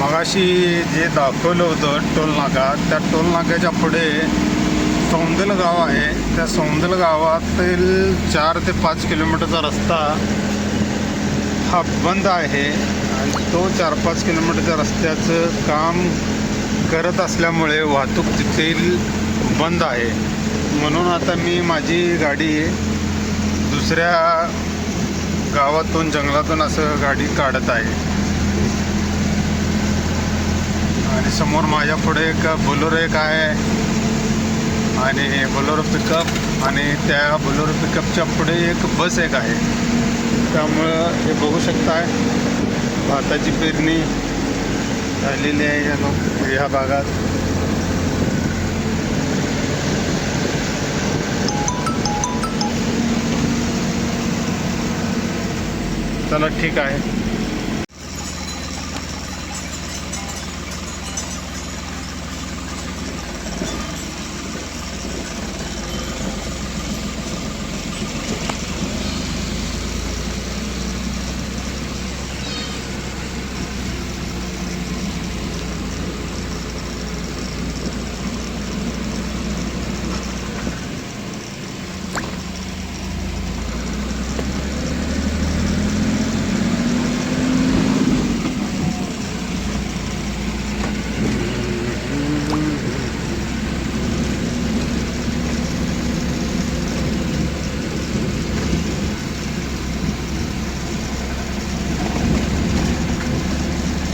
मगाशी जे दाखवलं होतं टोलनाका त्या टोलनाक्याच्या पुढे सौंदल गाव आहे. त्या सौंदल गावातील चार ते पाच किलोमीटरचा रस्ता हा बंद आहे आणि तो चार पाच किलोमीटरच्या रस्त्याचं काम करत असल्यामुळे वाहतूक तिथे बंद आहे. म्हणून आता मी माझी गाडी दुसऱ्या गावातून जंगलातून असं गाडी काढत आहे. आणि समोर माझ्या पुढे एक बोलोरो एक आहे. आणि बोलोरो पिकअप आणि त्या बोलोरो पिकअपच्या पुढे एक बस एक आहे. त्यामुळं हे बघू शकताय भाताची पेरणी झालेली आहे या ह्या भागात. चला ठीक आहे.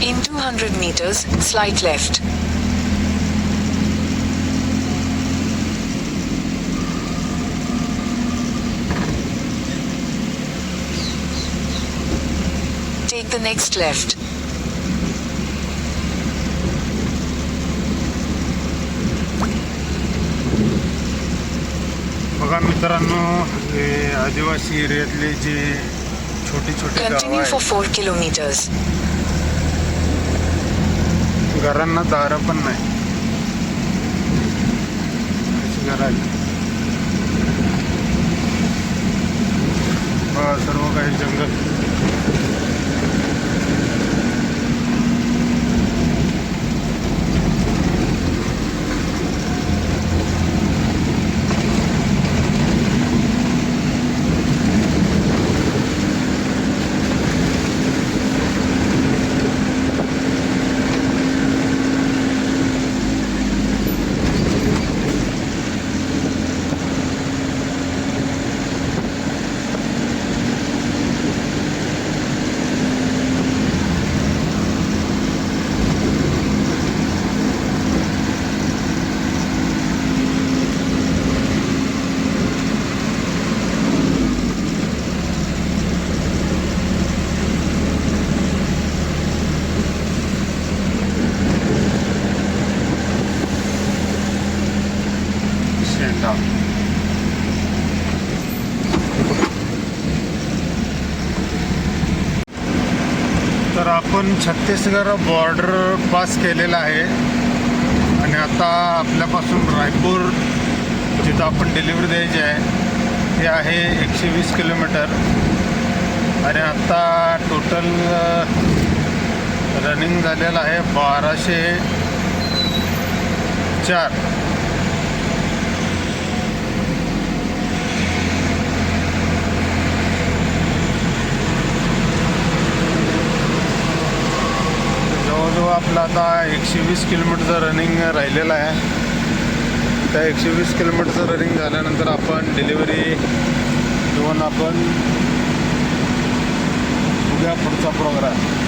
In 200 meters, slight left. Take the next left. बघा मित्रांनो हे आदिवासी एरियातले जे छोटी छोटी गावं Continue for आहेत 4 kilometers. घरांना दारं पण नाही. अशी घरं सर्व काही जंगल शेंडा तर आपण छत्तीसगड बॉर्डर पास केलेला आहे. आणि आता आपल्यापासून रायपूर जिथं आपण डिलिव्हरी द्यायची आहे ते आहे एकशे वीस किलोमीटर आणि आत्ता टोटल रनिंग झालेलं आहे बाराशे चार. आपलं आता एकशे वीस किलोमीटरचं रनिंग राहिलेलं आहे. त्या एकशे वीस किलोमीटरचं रनिंग झाल्यानंतर आपण डिलिव्हरी घेऊन आपण उद्या पुढचा प्रोग्राम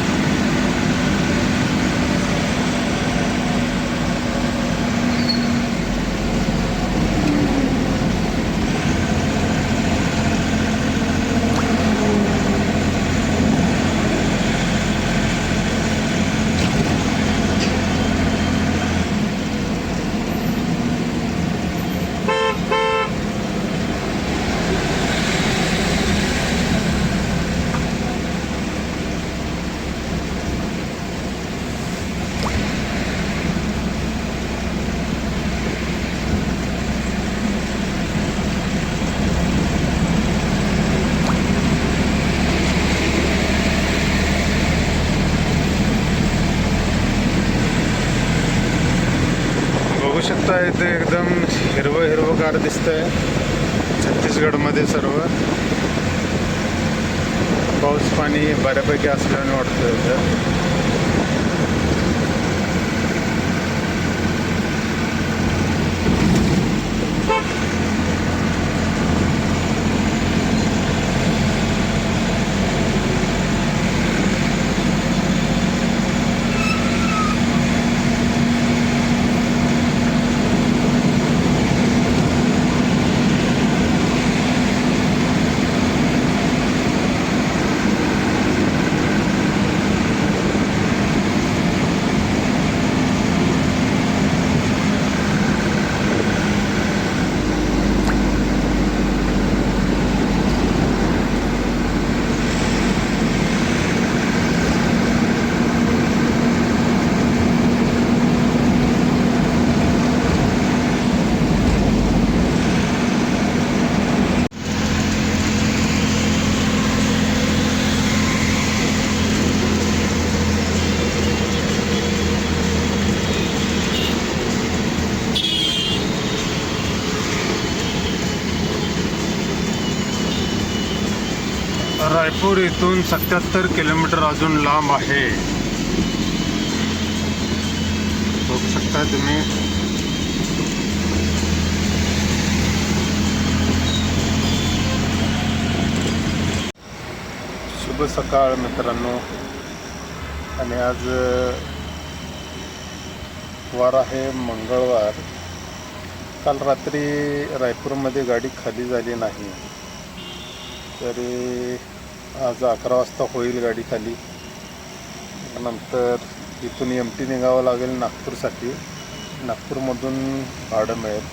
शकता इथे एकदम हिरवं हिरवगार दिसतंय. छत्तीसगडमध्ये सर्व. पाऊस पाणी बऱ्यापैकी असल्याने वाटतं इथं. रायपूर इथून सत्याहत्तर किलोमीटर अजून लांब आहे. बघू शकता तुम्ही. शुभ सकाळ मित्रांनो. आणि आज वार आहे मंगळवार. काल रात्री रायपूरमध्ये गाडी खाली झाली नाही. तरी आज अकरा वाजता होईल गाडी खाली नंतर इथून एम टी निघावं लागेल नागपूरसाठी. नागपूरमधून भाडं मिळेल.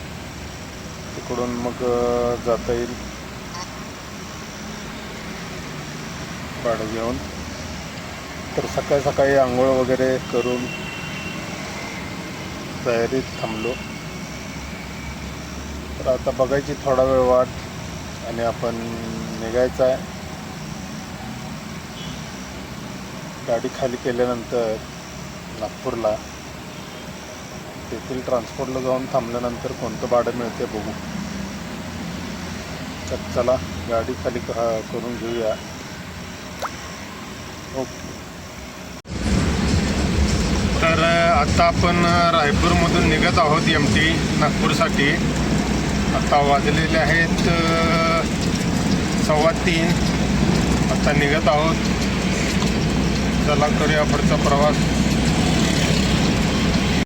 तिकडून मग जाता येईल. भाडं घेऊन. तर सकाळी सकाळी आंघोळ वगैरे करून तयारीत थांबलो. तर आता बघायची थोडा वेळ वाट आणि आपण निघायचं आहे. गाडी खाली केल्यानंतर नागपूरला तेथील ट्रान्सपोर्टला जाऊन थांबल्यानंतर कोणतं भाडं मिळते बघू. तर चला गाडी खाली करून घेऊया. ओके. तर आता आपण रायपूरमधून निघत आहोत एम टी नागपूरसाठी. आता वाजलेले आहेत सव्वा तीन. आता निघत आहोत. चला करूया पुढचा प्रवास.